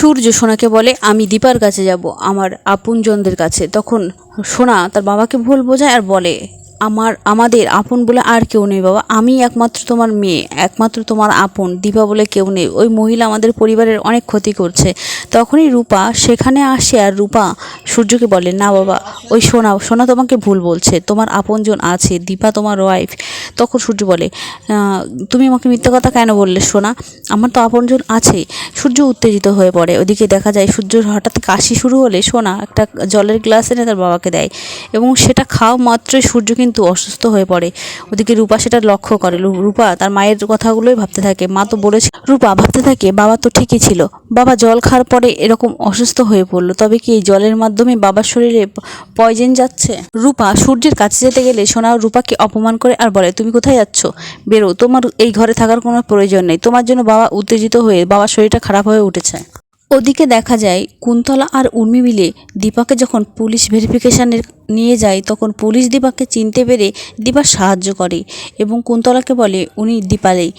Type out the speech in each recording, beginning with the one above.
সূর্য সোনাকে বলে, আমি দীপার কাছে যাব, আমার আপনজনদের কাছে। তখন সোনা তার বাবাকে ভুল বোঝায় আর বলে, আমার, আমাদের আপন বলে আর কেউ নেই বাবা, আমি একমাত্র তোমার মেয়ে, একমাত্র তোমার আপন, দীপা বলে কেউ নেই। ওই মহিলা আমাদের পরিবারের অনেক ক্ষতি করছে। তখনই রূপা সেখানে আসে আর রূপা সূর্যকে বলে, না বাবা, ওই সোনা সোনা তোমাকে ভুল বলছে, তোমার আপনজন আছে, দীপা তোমার ওয়াইফ তখন সূর্য বলে তুমি আমাকে মিথ্যা কথা কেন বললে সোনা? আমার তো আপনজন আছে। সূর্য উত্তেজিত হয়ে পড়ে। ওদিকে দেখা যায় সূর্য হঠাৎ কাশি শুরু হলে সোনা একটা জলের গ্লাস এনে তার বাবাকে দেয় এবং সেটা খাওয়া মাত্রই সূর্য কিন্তু অসুস্থ হয়ে পড়ে। ওদিকে রূপা সেটা লক্ষ্য করে। রূপা তার মায়ের কথাগুলোই ভাবতে থাকে। মা তো বলেছে, রূপা, ভাবতে থাকে বাবা তো ঠিকই ছিল। বাবা জল খাওয়ার পরে এরকম অসুস্থ হয়ে পড়ল। তবে কি এই জলের মাধ্যমে বাবার শরীরে পয়জেন যাচ্ছে? রূপা সূর্যের কাছে যেতে গেলে সোনা রূপাকে অপমান করে আর বলে, তুমি কোথায় যাচ্ছ? বেরো, তোমার এই ঘরে থাকার কোনো প্রয়োজন নেই। তোমার জন্য বাবা উত্তেজিত হয়ে বাবার শরীরটা খারাপ হয়ে উঠেছে। ওদিকে দেখা যায়, কুন্তলা আর উর্মি মিলে দীপাকে যখন পুলিশ ভেরিফিকেশানের নিয়ে যায়, তখন পুলিশ দীপাকে চিনতে পেরে দীপা সাহায্য করে এবং কুন্তলাকে বলে, উনি দীপালেই।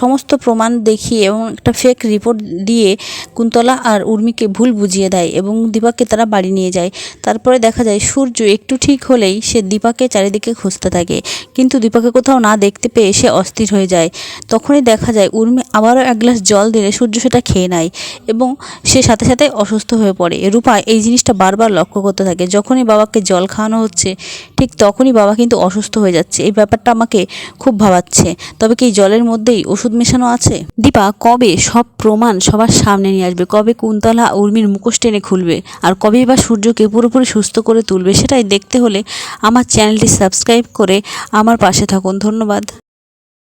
সমস্ত প্রমাণ দেখিয়ে এবং একটা ফেক রিপোর্ট দিয়ে কুন্তলা আর উর্মিকে ভুল বুঝিয়ে দেয় এবং দীপাকে তারা বাড়ি নিয়ে যায়। তারপরে দেখা যায়, সূর্য একটু ঠিক হলেই সে দীপাকে চারিদিকে খুঁজতে থাকে। কিন্তু দীপাকে কোথাও না দেখতে পেয়ে সে অস্থির হয়ে যায়। তখনই দেখা যায়, উর্মি আবারও এক গ্লাস জল দিলে সূর্য সেটা খেয়ে নেয় এবং সে সাথে সাথে অসুস্থ হয়ে পড়ে। রূপা এই জিনিসটা বারবার লক্ষ্য করতে থাকে। যখনই বাবাকে জল খাওয়ানো হচ্ছে, ঠিক তখনই বাবা কিন্তু অসুস্থ হয়ে যাচ্ছে। এই ব্যাপারটা আমাকে খুব ভাবাচ্ছে। তবে কি জলের মধ্যেই ওষুধ মেশানো আছে? দীপা, কবে? সব প্রমাণ সবার সামনে নিয়ে আসবে। কবে কুন্তলা উর্মির মুখোশ টেনে খুলবে? আর কবে বা সূর্যকে পুরোপুরি সুস্থ করে তুলবে? সেটাই দেখতে হলে আমার চ্যানেলটি সাবস্ক্রাইব করে আমার পাশে থাকুন। ধন্যবাদ।